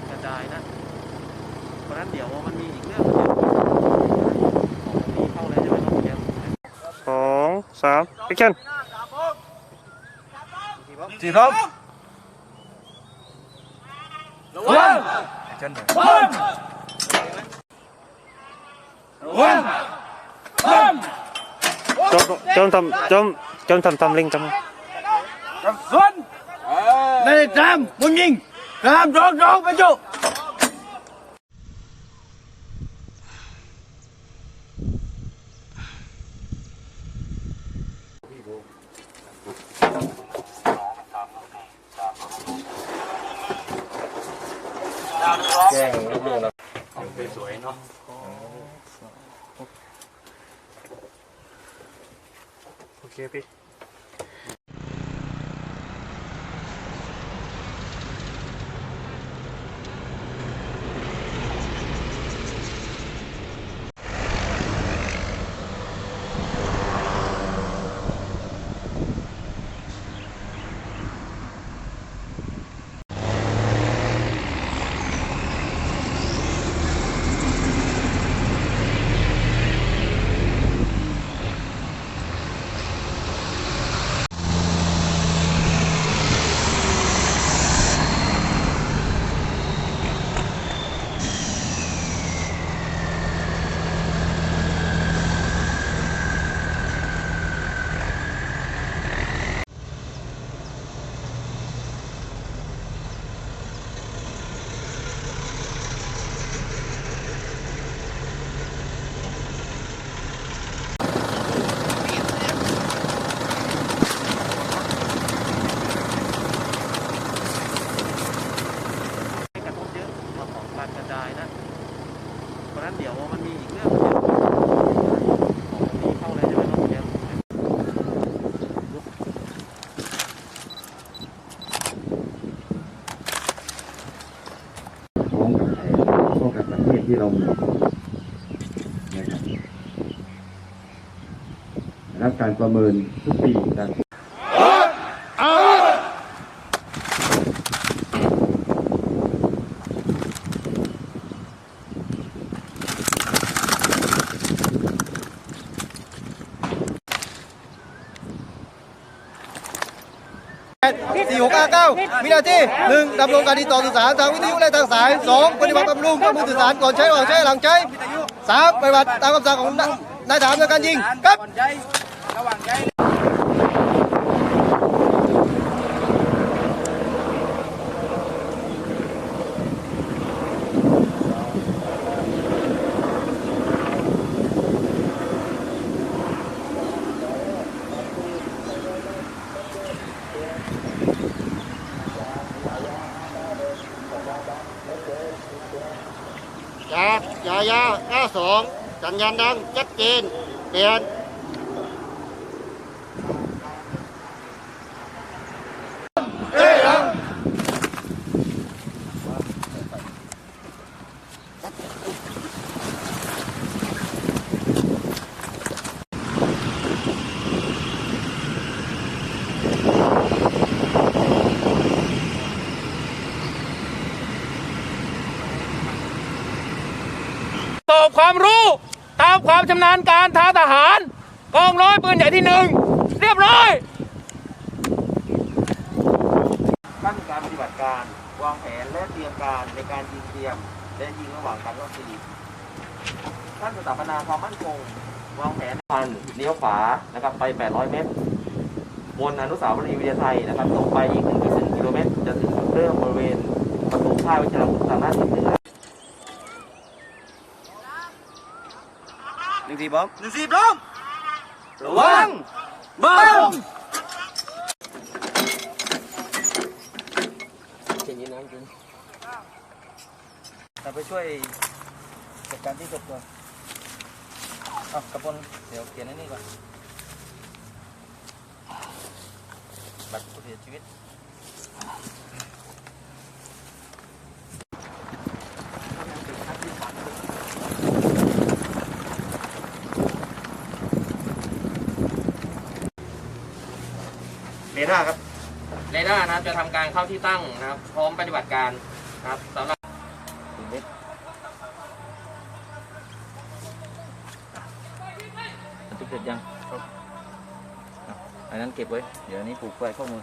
การกระจายนะ เพราะฉะนั้นเดี๋ยวมันมีอีกเรื่องหนึ่งของนี้เข้าเลยใช่ไหมน้องเกียร์สองสามแอคชั่นจีครับระวังเช่นเดิมปั้มระวังปั้มจมจมทำจมจมทำทำลิงจมกับส่วนในตามมึงยิง ตามรองรองไปจุแจ้งลูกๆนะสวยเนาะโอเคพี่ การกระจายนะ เพราะนั้นเดี๋ยวมันมีอีกเรื่องของนี้เข้าเลในร้อมกับพอมประเทศที่เรามีนะครับรับการประเมินทุกปีนะบ 4.659 วินาที่1ดำรงการติดต่อสื่อสารทางวิทยุและทางสาย 2 ปฏิบัติบำรุงข้อมูลสื่อสารก่อนใช้ก่อนใช้หลังใช้3ปฏิบัติตามคำสั่งของนายถามในการยิงครับระหว่างใช้ ยายา92สัญญาณดังชัดเจนเปลี่ยน สอบความรู้ ตามความชำนาญการทางทหาร กองร้อยปืนใหญ่ที่หนึ่งเรียบร้อยตั้งการปฏิบัติการวางแผนและเตรียมการในการยิงเตรียม และยิงระหว่างการรบตีท่านสถาปนาความมั่นคงวางแผนพันเลี้ยวขวานะครับไป 800 เมตรบนอนุสาวรีย์วิทยาไทยนะครับตรงไปอีก1.1กิโลเมตร จะถึงจุดเริ่มบริเวณประตูท่าวิชาวุฒิทางด้านทิศเหนือ หนึ่ง สี่บอมหนึ่งสี่พร้อมระวังบ้มแต่ไปช่วยจัดการที่ศพก่อนอะกระปนเดี๋ยวเขียนไอ้นี่ก่อนบัตรผู้เสียชีวิต เรดาร์ครับ เรดาร์นะครับจะทำการเข้าที่ตั้งนะครับ พร้อมปฏิบัติการนะครับสำหรับจุดเสร็ดยังครับอันนั้นเก็บไว้ เดี๋ยวนนี้ปลูกไว้ข้อมือ